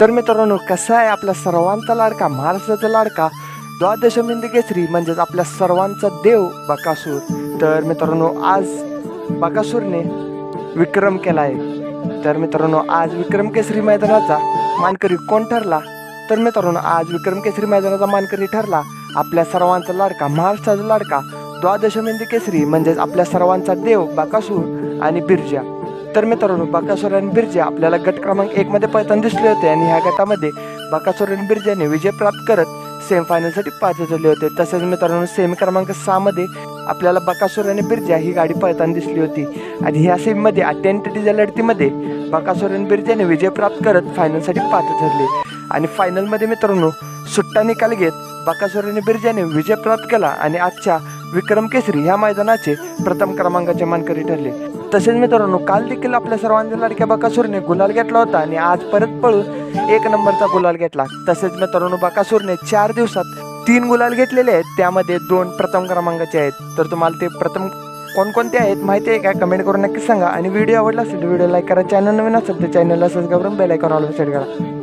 तर मित्रांनो कसा आहे आपल्या सर्वांचा लाडका महाराष्ट्राचा लाडका? द्वादशमिंद केसरी म्हणजेच आपल्या सर्वांचा देव बकासूर. तर मित्रांनो आज बकासूरने विक्रम केला आहे तर मित्रांनो आज विक्रम केसरी मैदानाचा मानकरी कोण ठरला? तर मित्रांनो आज विक्रम केसरी मैदानाचा मानकरी ठरला आपल्या सर्वांचा लाडका महाराष्ट्राचा लाडका द्वादशमिंद केसरी म्हणजेच आपल्या सर्वांचा देव बकासूर आणि बिरजा. तर मित्रांनो बाकासोर आणि बिरजा आपल्याला गट क्रमांक एकमध्ये पळताना दिसले होते आणि ह्या गटामध्ये बाकासोर आणि बिरजाने विजय प्राप्त करत सेमीफायनलसाठी पात्र झाले होते. तसेच मित्रांनो सेमी क्रमांक सहामध्ये आपल्याला बकासूर आणि बिरजा ही गाडी पळताना दिसली होती. आणि ह्या सेमीमध्ये अटेंटिटीच्या लढतीमध्ये बकासूर आणि बिरजाने विजय प्राप्त करत फायनलसाठी पात्र ठरले आणि फायनलमध्ये मित्रांनो सुट्टा निकाल घेत बकासूर आणि बिरजाने विजय प्राप्त केला आणि आजच्या विक्रम केसरी ह्या मैदानाचे प्रथम क्रमांकाचे मानकरी ठरले. तसेच मित्रांनो काल देखील आपल्या सर्वांच्या लाडक्या बकासूरने गुलाल घेतला होता आणि आज परत पळून एक नंबरचा गुलाल घेतला. तसेच मित्रांनो बकासूरने चार दिवसात तीन गुलाल घेतलेले आहेत. त्यामध्ये दोन प्रथम क्रमांकाचे आहेत. तर तुम्हाला ते प्रथम कोणकोणते आहेत माहिती आहे का? कमेंट करून नक्की सांगा. आणि व्हिडिओ आवडला असेल तर व्हिडिओ लाईक करा. चॅनल नवीन असेल तर चॅनलला सबस्क्राईब करून बेल आयकॉन ऑल सेट करा.